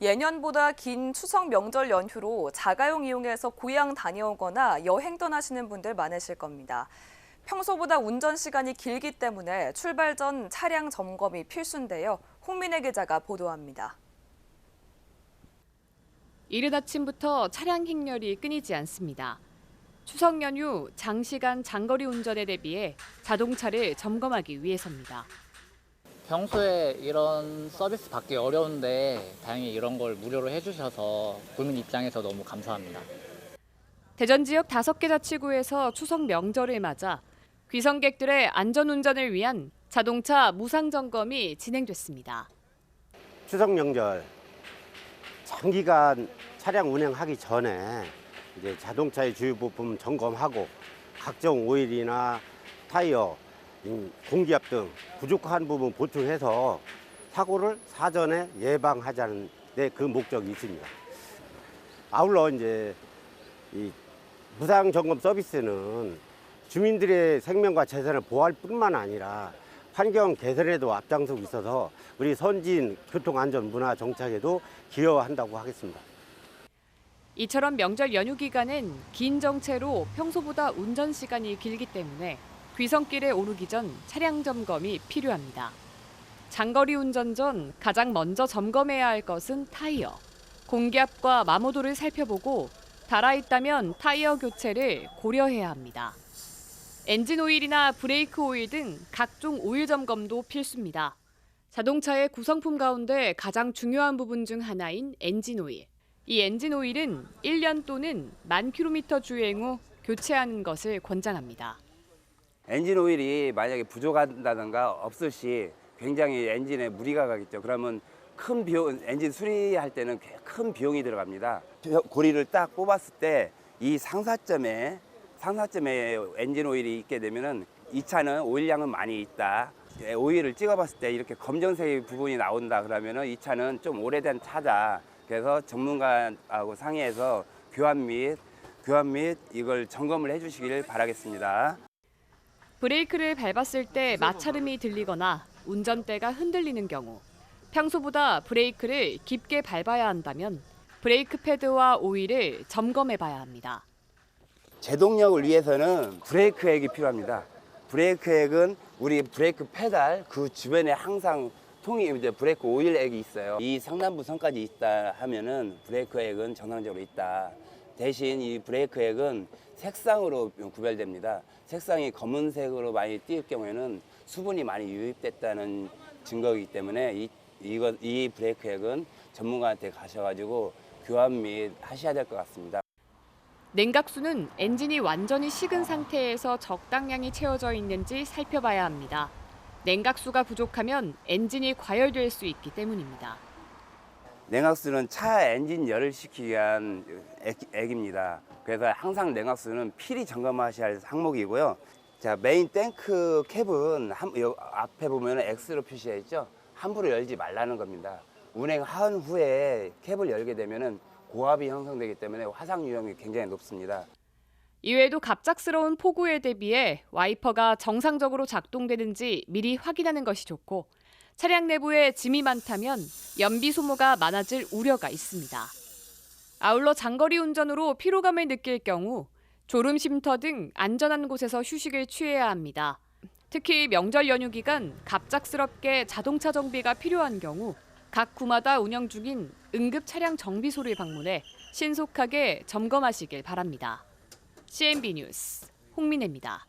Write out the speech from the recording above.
예년보다 긴 추석 명절 연휴로 자가용 이용해서 고향 다녀오거나 여행 떠나시는 분들 많으실 겁니다. 평소보다 운전 시간이 길기 때문에 출발 전 차량 점검이 필수인데요. 홍민혜 기자가 보도합니다. 이른 아침부터 차량 행렬이 끊이지 않습니다. 추석 연휴 장시간 장거리 운전에 대비해 자동차를 점검하기 위해서입니다. 평소에 이런 서비스 받기 어려운데 다행히 이런 걸 무료로 해주셔서 국민 입장에서 너무 감사합니다. 대전 지역 다섯 개 자치구에서 추석 명절을 맞아 귀성객들의 안전 운전을 위한 자동차 무상 점검이 진행됐습니다. 추석 명절 장기간 차량 운행하기 전에 이제 자동차의 주요 부품 점검하고 각종 오일이나 타이어, 음, 공기압 등 부족한 부분 보충해서 사고를 사전에 예방하자는 데 그 목적이 있습니다. 아울러 이제 이 무상 점검 서비스는 주민들의 생명과 재산을 보호할 뿐만 아니라 환경 개선에도 앞장서고 있어서 우리 선진 교통안전 문화 정착에도 기여한다고 하겠습니다. 이처럼 명절 연휴 기간엔 긴 정체로 평소보다 운전 시간이 길기 때문에 귀성길에 오르기 전 차량 점검이 필요합니다. 장거리 운전 전 가장 먼저 점검해야 할 것은 타이어. 공기압과 마모도를 살펴보고 달아 있다면 타이어 교체를 고려해야 합니다. 엔진 오일이나 브레이크 오일 등 각종 오일 점검도 필수입니다. 자동차의 구성품 가운데 가장 중요한 부분 중 하나인 엔진 오일. 이 엔진 오일은 1년 또는 만 킬로미터 주행 후 교체하는 것을 권장합니다. 엔진 오일이 만약에 부족하다든가 없을 시 굉장히 엔진에 무리가 가겠죠. 그러면 큰 비용, 엔진 수리할 때는 꽤큰 비용이 들어갑니다. 고리를 딱 뽑았을 때 이 상사점에 상사점에 엔진 오일이 있게 되면은 이 차는 오일량은 많이 있다. 예, 오일을 찍어봤을 때 이렇게 검정색 부분이 나온다 그러면은 이 차는 좀 오래된 차다. 그래서 전문가하고 상의해서 교환 및 교환 및 이걸 점검을 해주시길 바라겠습니다. 브레이크를 밟았을 때 마찰음이 들리거나 운전대가 흔들리는 경우 평소보다 브레이크를 깊게 밟아야 한다면 브레이크 패드와 오일을 점검해 봐야 합니다. 제동력을 위해서는 브레이크 액이 필요합니다. 브레이크 액은 우리 브레이크 페달 그 주변에 항상 통이 이제 브레이크 오일 액이 있어요. 이 상단부 선까지 있다 하면은 브레이크 액은 정상적으로 있다. 대신 이 브레이크 액은 색상으로 구별됩니다. 색상이 검은색으로 많이 띌 경우에는 수분이 많이 유입됐다는 증거이기 때문에 이 이거 이 브레이크 액은 전문가한테 가셔가지고 교환 및 하셔야 될 것 같습니다. 냉각수는 엔진이 완전히 식은 상태에서 적당량이 채워져 있는지 살펴봐야 합니다. 냉각수가 부족하면 엔진이 과열될 수 있기 때문입니다. 냉각수는 차 엔진 열을 식히기 위한 액, 액입니다. 그래서 항상 냉각수는 필히 점검하셔야 할 항목이고요. 자, 메인 탱크 캡은 한, 요 앞에 보면 X로 표시해 있죠. 함부로 열지 말라는 겁니다. 운행한 후에 캡을 열게 되면은 고압이 형성되기 때문에 화상 위험이 굉장히 높습니다. 이외에도 갑작스러운 폭우에 대비해 와이퍼가 정상적으로 작동되는지 미리 확인하는 것이 좋고 차량 내부에 짐이 많다면 연비 소모가 많아질 우려가 있습니다. 아울러 장거리 운전으로 피로감을 느낄 경우 졸음 쉼터 등 안전한 곳에서 휴식을 취해야 합니다. 특히 명절 연휴 기간 갑작스럽게 자동차 정비가 필요한 경우 각 구마다 운영 중인 응급 차량 정비소를 방문해 신속하게 점검하시길 바랍니다. CNB 뉴스 홍민혜입니다.